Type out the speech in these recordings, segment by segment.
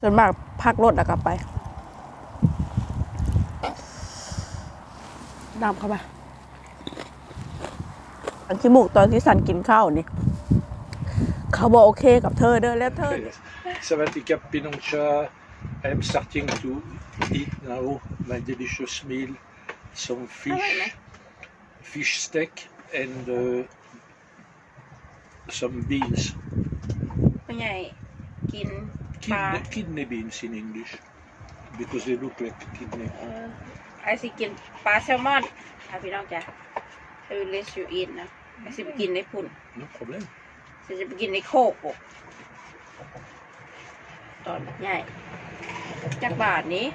ส่วนมากพักรถแล้วกลับไปนำเข้าไปอันที่มูกตอนที่สันกินข้าวนี่ เขาบอกโอเคกับเธอเด้อแล้วเธอ Savatika Pinoncha, I'm starting to eat now my delicious meal, some fish, fish steak and uh, some beans, เป็นไงกิน kidney, kidney beans in English, because they look like kidney. เออไอซิกินปลาแซลมอนค่ะพี่น้องจ้ะไอวิเลสยูอินนะไอซิไปกินในพุ่น No problem. ไอซิไปกินในโคกอกตอนใหญ่จากบาทนี้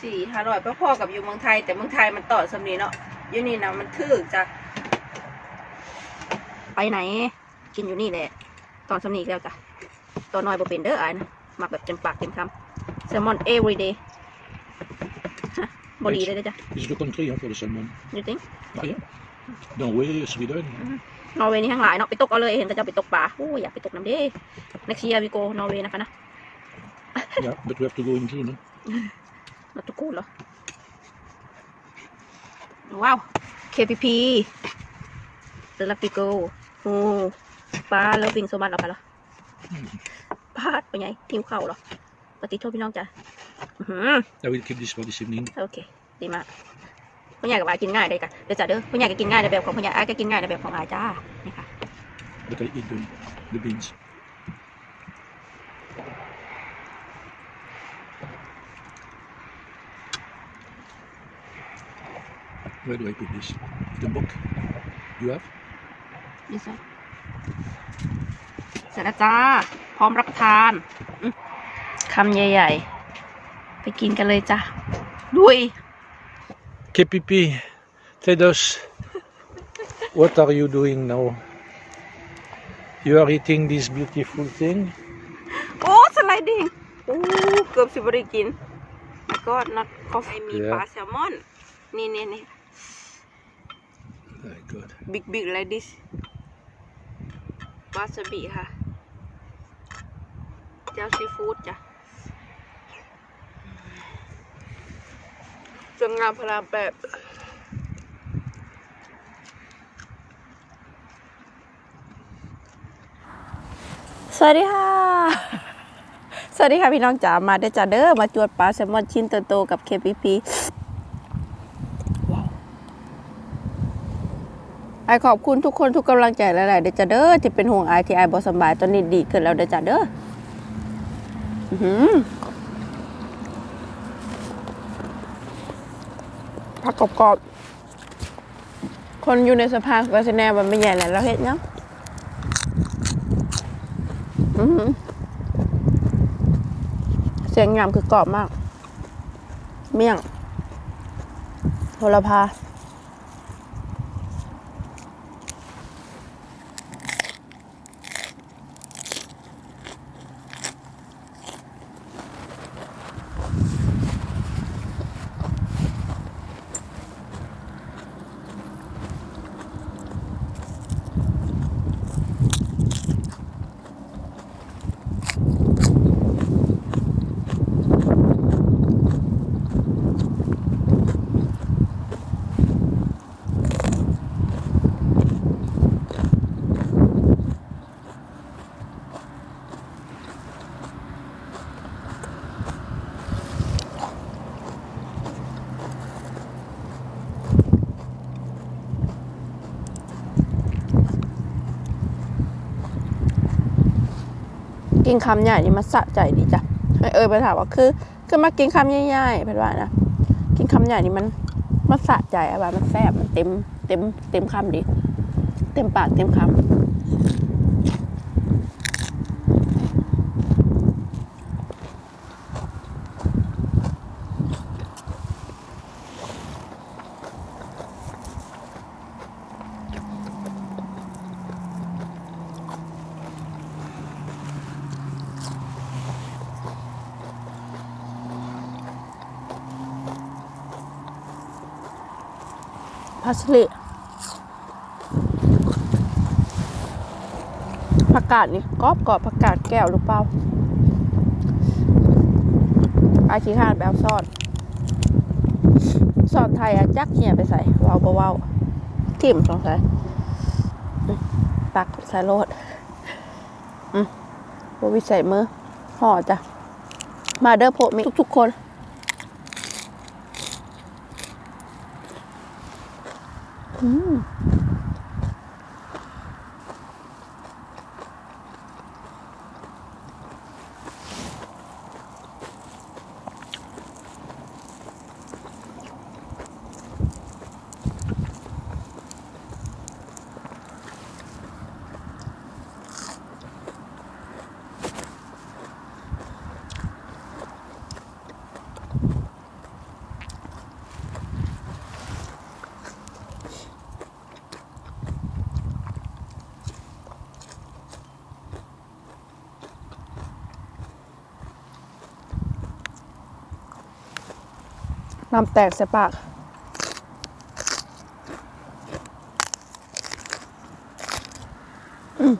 สี่ห้าร้อยพ่อๆกับอยู่เมืองไทย แต่เมืองไทยมันต่อสำนีเนาะอยู่นี่นะมันทึกจ้ะไปไหน กินอยู่นี่แหละ ตอนสำนีอีกแล้วจ้ะ ตัวน้อยบ่เป็นเด้ออายนะหมักแบบเต็มปากเต็มคำแซลมอน every day ฮะบดีเลยเด้อจ้ะ It's the country hein, for the salmon. you think Ah, yeah. Norway, Sweden. นอร์เวย์นี่ทั้งหลายเนาะไปตกเอาเลยเห็นก็จะไปตกปลาโอ้ยอยากไปตกน้ำเด้ next year we go นอร์เวย์นะคะนะ yeah, but we have to go in June. Huh? มาตุกูเหรอ ว้าว KPP เซลัปิโกโอ้ปลาแล้ววิ่งสมบัติเราไปเหรอ พลาดไปไงหิวเข่าวเหรอปฏิโทษพี่น้องจ้ะอื้อหือ I will keep this for this evening. โอเค ดีมากพ่อใหญ่กับอายกินง่ายได้กันเดี๋ยวจ้ะเด้อพ่อใหญ่ก็กินง่ายในแบบของพ่อใหญ่อายก็กินง่ายในแบบของอายจ้า นี่ค่ะ But I eat the, the beans. Where do I put this? The book? You have? นี่สิ เสร็จแล้วจ้า พร้อมรับประทานอื้อคำใหญ่ ๆ ไปกินกันเลยจ้ะดุย KPP, tell us what are you doing now? You are eating this beautiful thing? โอ้สไลดิ้งโอ้เกือบสิบริกินแล้วก็นัดคอฟมี Yeah. ปลาแซลมอน นี่นี่นี่ Very good. บิ๊กบิ๊กไลดิสวาซาบิค่ะ เจ้าซีฟู้ดจ้ะจังงามพลามแบบสวัสดีค่ะ สวัสดีค่ะพี่น้องจ๋า มาได้อจ้าเด้อ มาจวดปลาแซลมอนชิ้นโตๆกับ KPP ไอขอบคุณทุกคนทุกกำลังใจหลายๆเด้อจ้าเด้อที่เป็นห่วงไอที่ไอบอสำบายตอนนี้ดีขึ้นแล้วเด้อจ้าเด้ออื้อหือ ผักกรอบๆ คนอยู่ในสภาพก็จะแน่ว่าไม่ใหญ่แหละเราเห็นเนาะเสียงยำคือกรอบมาก เมี่ยงโหระพา now. กินคำใหญ่นี่มันสะใจดีจ้ะเออไปถามว่าคือคือมากินคำใหญ่ๆเป็นว่านะกินคำใหญ่นี่มันมันสะใจอะว่ามันแซ่บมันเต็มเต็มเต็มคำดี เต็มปากเต็มคำ พัสลิผักกาดนี่กรอบกรอบผักกาดแก้วหรือเปล่าอาขี้ข้านแบบซอนซอนไทยอะจักเหี่ยไปใส่เวาบ่เว้าทิ่มสงสัยอืมตักใส่โลดอืมบ่วิใส่มือห่อจ้ะ มาเด้อโพมิทุกๆคน อื น้ำแตกใส่ปาก อืม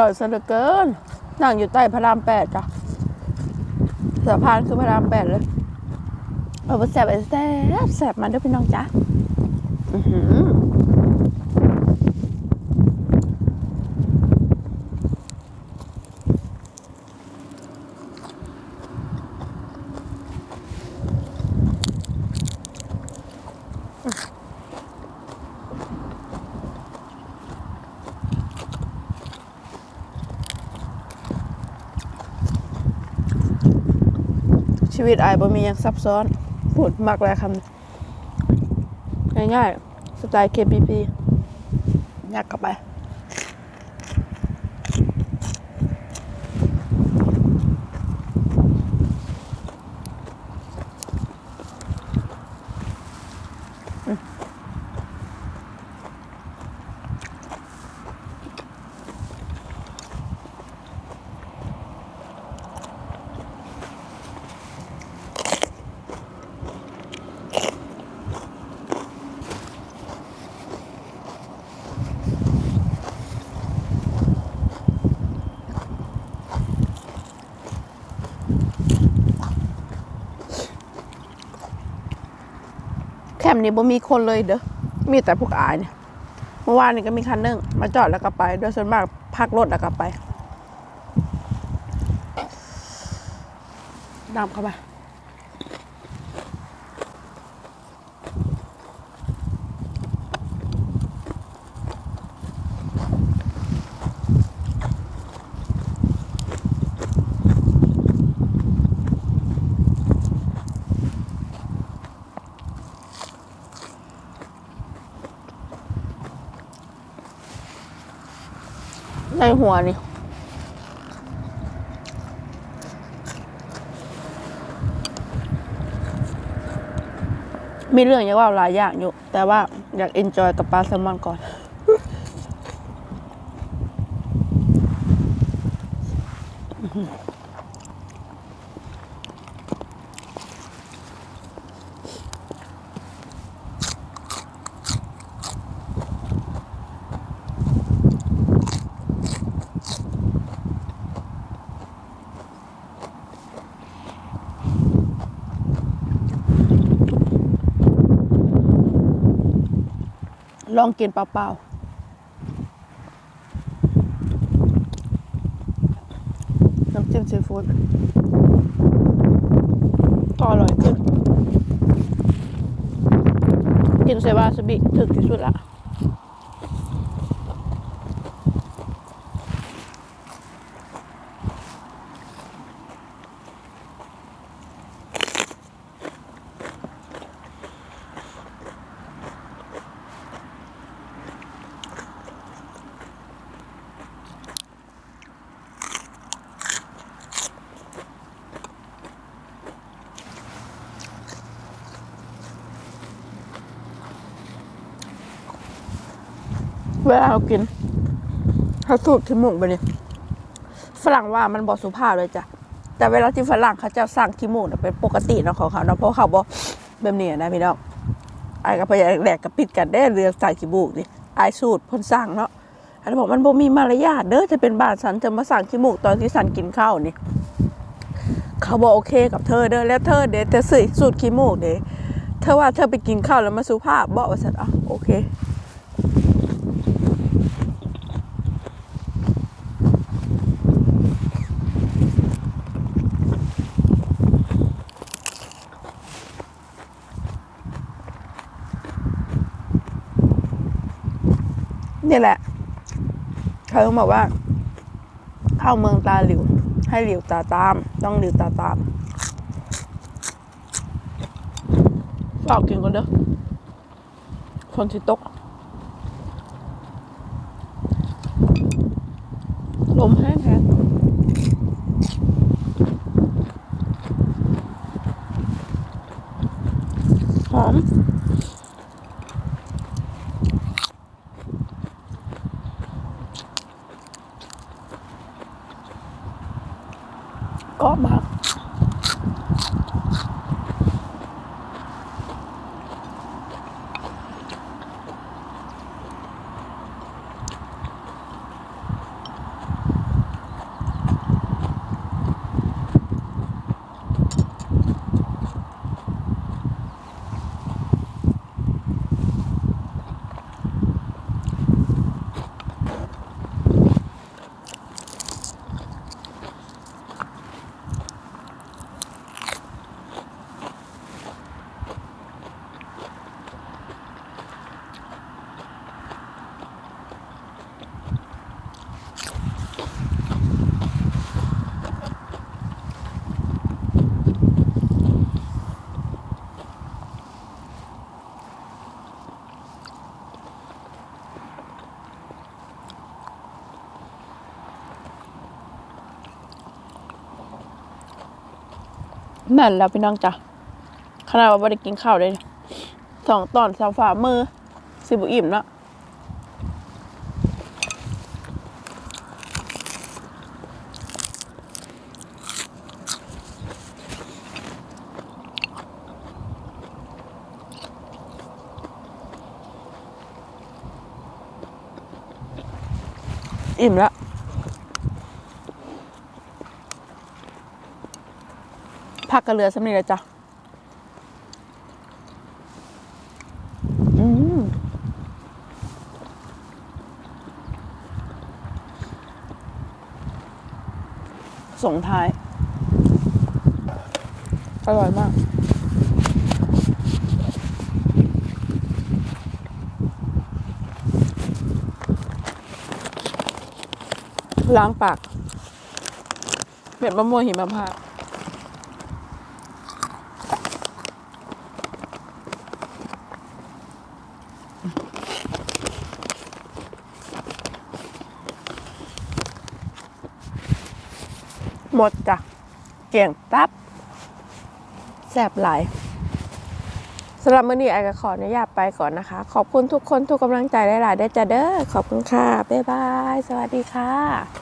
ร่อยซะเหลือเกิน นั่งอยู่ใต้พระรามแปดจ้ะสะพานคือพระรามแปดเลยเอาไปแสบไปแสบแสบมาด้วยพี่น้องจ้ะอือหือ ชีวิตอายบ่มีอย่างซับซ้อนพูดมากเลยคำง่ายๆสไตล์ KPP ยักกลับไป นี้บ่มีคนเลยเด้อ มีแต่พวกอายเนี่ย เมื่อวานนี้ก็มีคันนึงมาจอดแล้วก็ไป โดยส่วนมากพักรถแล้วก็ไปดำเข้าไป ในหัวนี่มีเรื่องอยากว่าหลายอย่างอยู่ แต่ว่าอยากเอนจอยกับปลาแซลมอนก่อน ลองกินเปล่าๆ น้ำจิ้มซีฟู้ดก็อร่อยขึ้น กินเซวาสบิถึกที่สุดละ เวลาเรากินเขาสูตรขี้มูกไปเนี่ยฝรั่งว่ามันบอกสุภาพเลยจ้ะ แต่เวลาที่ฝรั่งเขาจะสั่งขี้มูกน่ะเป็นปกติเนาะของเขาเนาะเพราะเขาบอกแบบนี้นะพี่น้องไอ้กับพยาแหลกกับปิดกันได้เรื่องใส่ขี้มูกนี่ไอ้สูตรพ่นสั่งเนาะอันบอกมันบ่มีมารยาทเด้อจะเป็นบ้านสันจะมาสั่งขี้มูกตอนที่สันกินข้าวนี่เขาบอกโอเคกับเธอเด้อแล้วเธอเดี๋ยวจะสื่อสูตรขี้มูกเด้อเธอว่าเธอไปกินข้าวแล้วมาสุภาพบอกว่าสันอะโอเค นี่แหละ เขาบอกว่า เข้าเมืองตาหลิว ให้หลิวตาตาม ต้องหลิวตาตามฝากกินกันเด้อคนที่ตกลมแห้งแห้งหอม ก็มาก แม่นแล้วพี่น้องจ้ะขนาดว่าไม่ได้กินข้าวเลยสองตอนสามฝ่ามือสิบุอิ่มเนาะอิ่มแล้ว ผักกระเรือสำเร็จแล้วจ้ะอืมส่งท้าย อร่อยมาก ล้างปากเม็ดมะม่วงหิมพานต์ หมดจ้ะ เกี่ยงตับแสบหลายสำหรับมื้อนี้ไอก็ขออนุญาตไปก่อนนะคะ ขอบคุณทุกคนทุกกำลังใจหลายๆได้จ้ะเด้อขอบคุณค่ะ บ๊ายบาย สวัสดีค่ะ